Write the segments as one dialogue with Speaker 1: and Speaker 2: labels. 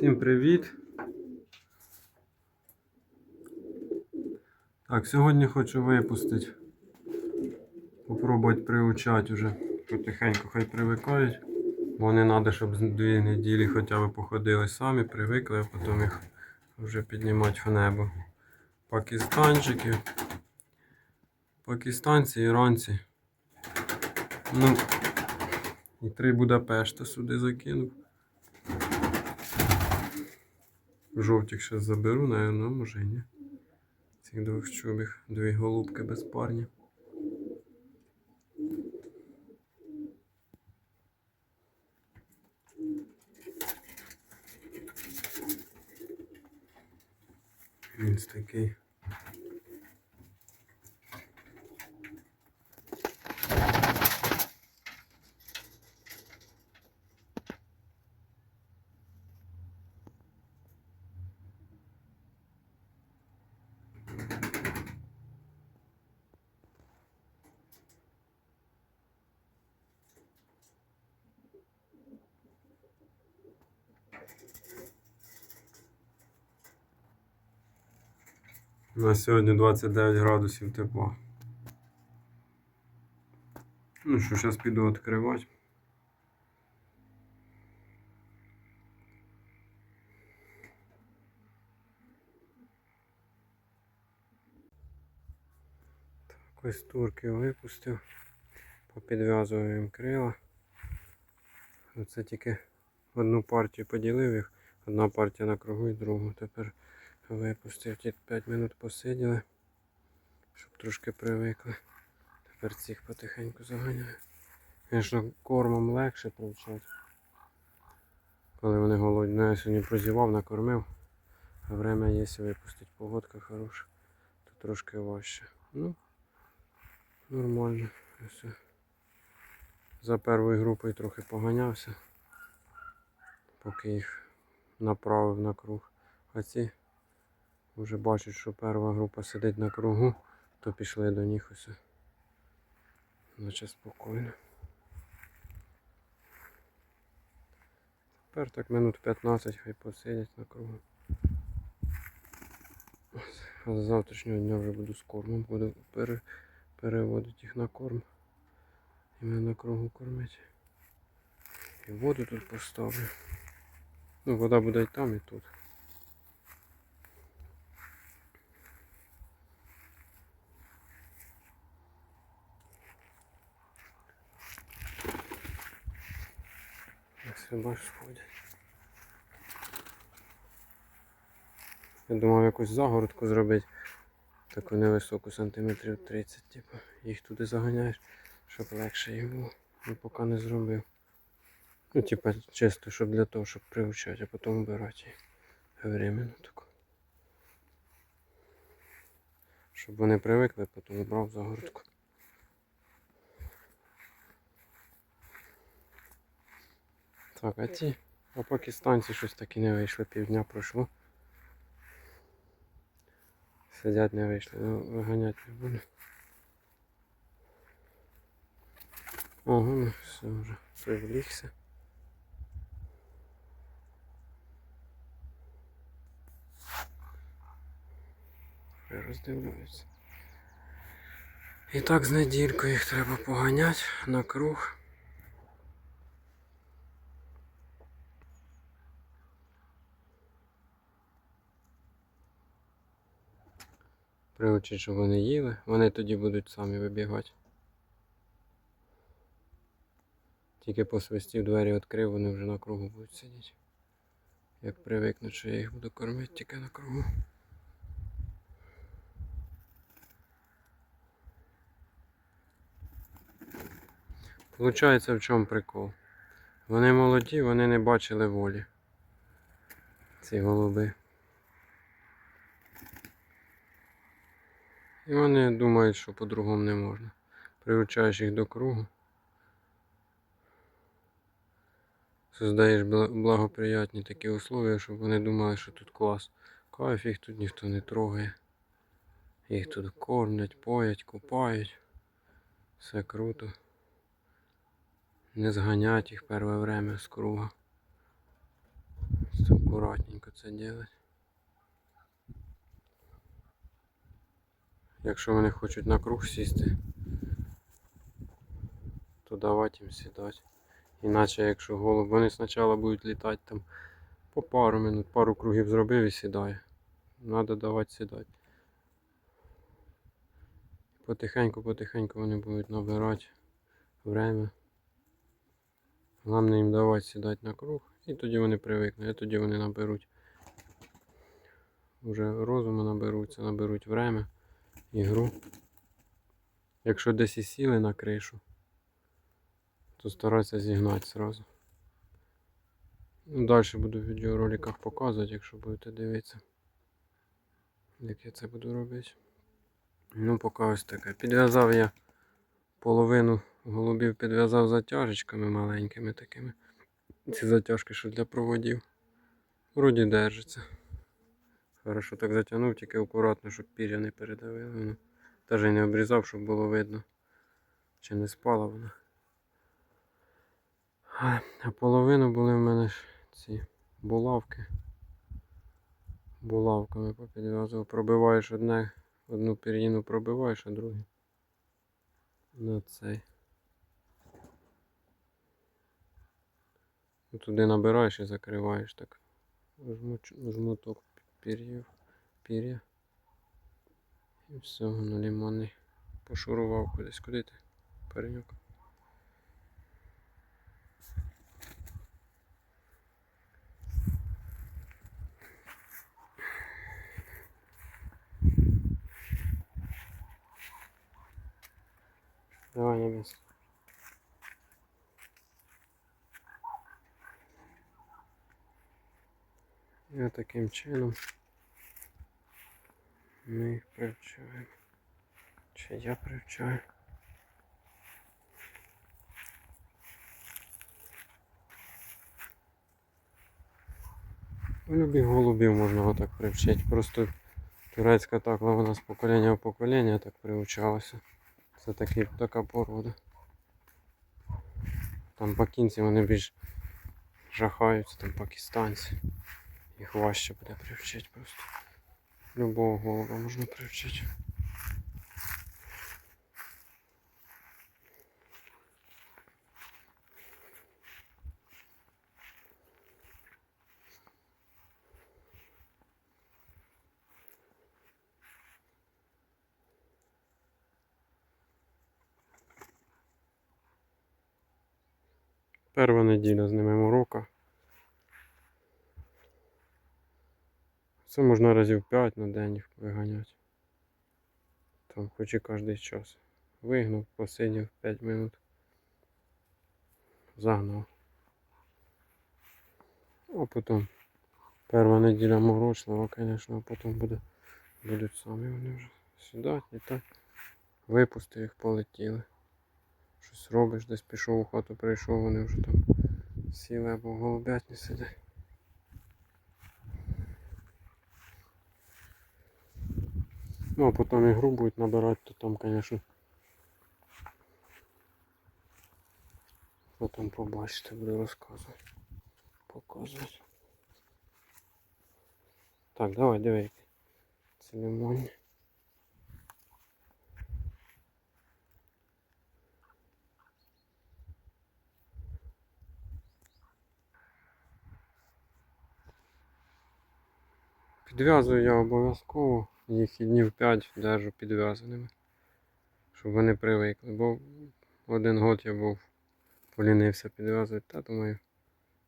Speaker 1: Всім привіт! Так, сьогодні хочу випустити. Попробувати приучати вже. Потихеньку хай привикають. Бо не треба, щоб дві неділі хоча б походили самі, привикли, а потім їх вже піднімати в небо. Пакистанчики. Пакистанці, іранці. Ну, і три Будапешта сюди закинув. Жовтих ще заберу, наверное, може ні. Цих двох чубів, дві голубки безпарні. Він такий. На сьогодні 29 градусів тепла. Ну що, зараз піду відкривати. Так, ось турки випустив. Попідв'язував їм крила. Оце тільки одну партію поділив їх. Одна партія на кругу і другу. Тепер випустив. Ті 5 минут посиділи, щоб трошки привикли. Тепер цих потихеньку заганяю. Звісно, кормом легше привчати. Коли вони голодні. Ну, я сьогодні прозівав, накормив. А время є випустити. Погодка хороша. То трошки важче. Ну, нормально. Все. За першою групою трохи поганявся. Поки їх направив на круг. А ці вже бачать, що перша група сидить на кругу, то пішли до них усе. Наче спокійно. Тепер так минут 15 хай посидять на кругу. А з завтрашнього дня вже буду з кормом, буду пере, переводити їх на корм. І мене на кругу кормити. І воду тут поставлю. Ну, вода буде і там, і тут. Бачиш ходять. Я думав якусь загородку зробити. Таку невисоку сантиметрів 30, типу. Їх туди заганяєш, щоб легше було. Ну поки не зробив. Ну, типа, чисто, щоб для того, щоб приучати, а потім вбирати. Временно таку. Щоб вони привикли, потім брав загородку. Так, а ті, а пакистанці щось таки не вийшли, півдня пройшло. Сидять не вийшли, ну виганяти не буду. Ого, ну все вже привлікся. Роздивляються. І так з недількою їх треба поганяти на круг. Приучить, щоб вони їли, вони тоді будуть самі вибігати. Тільки по свисті двері відкрив, вони вже на кругу будуть сидіти. Як привикнуть, що я їх буду кормити тільки на кругу. Получається в чому прикол? Вони молоді, вони не бачили волі. Ці голуби. І вони думають, що по-другому не можна. Приучаєш їх до кругу. Создаєш благоприятні такі условия, щоб вони думали, що тут клас. Кайф, їх тут ніхто не трогає. Їх тут кормлять, поять, купають. Все круто. Не зганять їх перше время з круга. Це акуратненько це робити. Якщо вони хочуть на круг сісти, то давати їм сідати. Іначе якщо голуб, вони спочатку будуть літати там по пару минут, пару кругів зробив і сідає. Треба давати сідати. Потихеньку, потихеньку вони будуть набирати время. Головне їм давати сідати на круг, і тоді вони привикнуть, і тоді вони наберуть. Уже розуму наберуться, наберуть время, ігру. Якщо десь і сіли на кришу, то старайся зігнати зразу. Ну, далі буду в відеороликах показувати, якщо будете дивитися, як я це буду робити. Ну, поки ось таке. Підв'язав я половину голубів, підв'язав затяжечками маленькими такими. Ці затяжки, що для проводів. Вроді держиться. Хорошо так затягнув, тільки акуратно, щоб пір'я не передавило. Ну, Теж не обрізав, щоб було видно, чи не спала вона. А а половину були в мене ж ці булавки. Булавками попідв'язував. Пробиваєш одне, одну пір'їну пробиваєш, а другу на цей. Ну, Туди набираєш і закриваєш так. Жмуток пір'їв, пір'я. І все, воно лимонний. Пошурував кудись. Куди ти? Пареньок. Давай на місце. І таким чином ми їх привчаємо. Чи я привчаю? Любих голубів можна отак привчити. Просто турецька такла вона з покоління в покоління так приучалася. Це такі, така порода. Там пакінці вони більш жахаються, там пакистанці. Їх важче буде привчити просто. Любого голуба можна привчити. Перша неділя з ними урока. Це можна разів 5 на день їх виганяти. Там хоч і кожен час. Вигнав, посидів 5 минут. Загнав. А потім перша неділя морочлива, звісно, а потім буде, будуть самі вони вже сідати і так. Випустив їх, полетіли. Щось робиш, десь пішов у хату, прийшов, вони вже там сіли або голубятні сидять. Ну, а потім ігру будуть набирати, то там, звісно. Потім побачите, буду розказувати. Показувати. Так, давай, диви. який. Це лимон. Підв'язую я обов'язково, їх і днів 5 держу підв'язаними. Щоб вони привикли. Бо один год я був полінився підв'язувати, та думаю,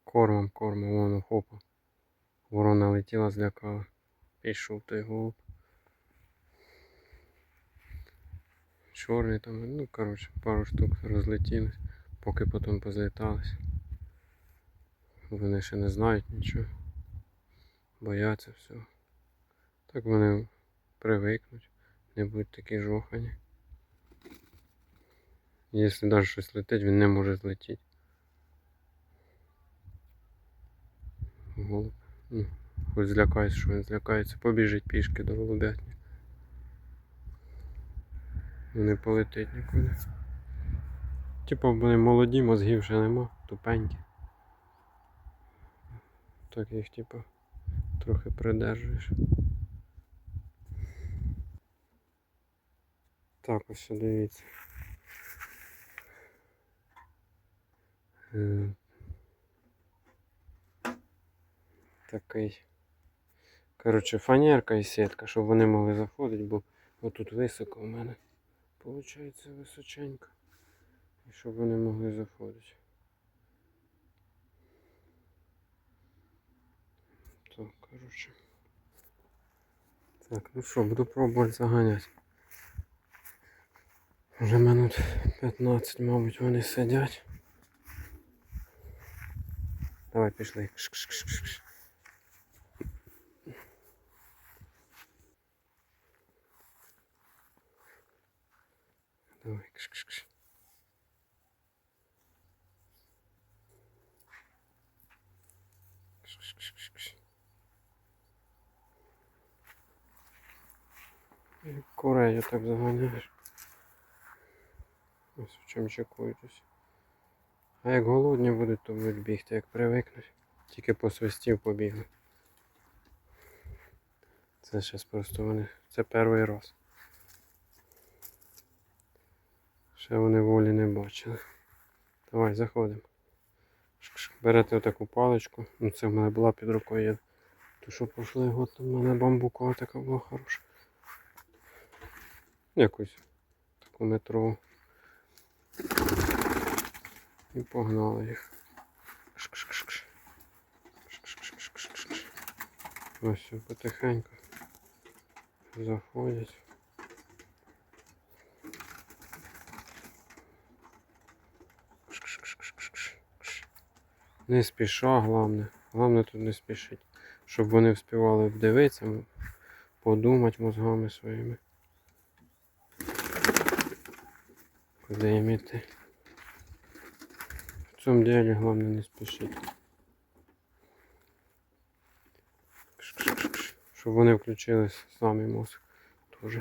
Speaker 1: кормом, кормом, воно хопа. Ворона летіла, злякала. Пішов той голуб. Чорний там, ну коротше, пару штук розлетілись, поки потім позлітались. Вони ще не знають нічого. Бояться всього. Так вони привикнуть, не будуть такі жохані. Якщо навіть щось летить, він не може злетіти. Голуб. Ну, хоч злякається, що він злякається, побіжить пішки до голубятні. Не полетить нікуди. Типа вони молоді, мозгів ще нема, тупенькі. Так їх типа трохи придержуєш. Так, ось дивіться. Е, Такий. Коротше, фанерка і сітка, щоб вони могли заходити, бо отут високо у мене. Получається височенько. І щоб вони могли заходити. Так, коротше. Так, ну що, буду пробувати заганяти. Вже минут 15, мабуть, вони сидять. Давай пішли. Кш-кш-кш-кш. Давай, кш-кш-кш. Кш-кш-кш-кш. І Курей я так заганяєш. Ось в чому чекуєтесь. А як голодні будуть, то будуть бігти, як привикнуть. Тільки по свистів побігли. Це зараз просто вони. Це перший раз. Ще вони волі не бачили. Давай, заходимо. Берете отаку паличку. Ну це в мене була під рукою. Я... То що прошлий год там в мене бамбукова така була хороша. Якусь таку метрову. І погнали їх. Ось все потихеньку. Заходять. Не спіша, головне. Головне тут не спішить. Щоб вони вспівали вдивитися, подумати мозгами своїми. Їм. В цьому ділі головне не спішити. Щоб вони включили самий мозок теж.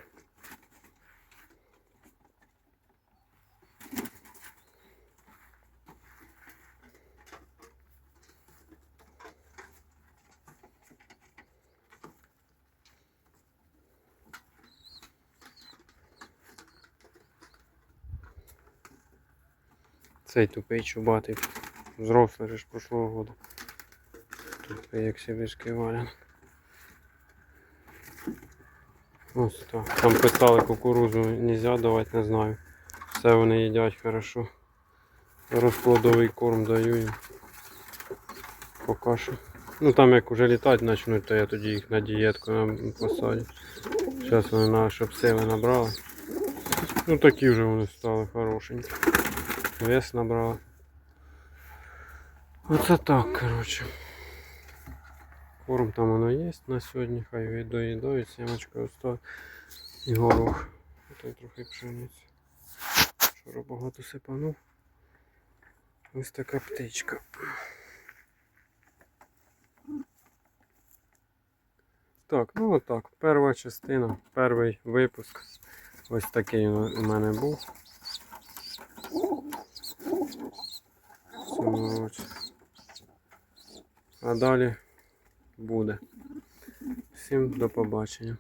Speaker 1: Цей тупий чубатий взрослий ж прошлого года. Тупий як сибірський валян. Ось так. Там писали кукурузу нельзя давати, не знаю. Все вони їдять хорошо. Розплодовий корм даю їм. Поки що. Ну там як уже літати почнуть, то я тоді їх на дієтку посадю. Зараз вони на, щоб сили набрали. Ну такі вже вони стали хорошенькі. Вес набрали. Оце так, коротше. Корм там воно є на сьогодні, хай доїдають, сімочка оставить і горох. Ото трохи пшениці. Вчора багато сипанув. Ось така птичка. Так, ну отак. Перша частина, перший випуск. Ось такий у мене був. А далі буде. Всім до побачення.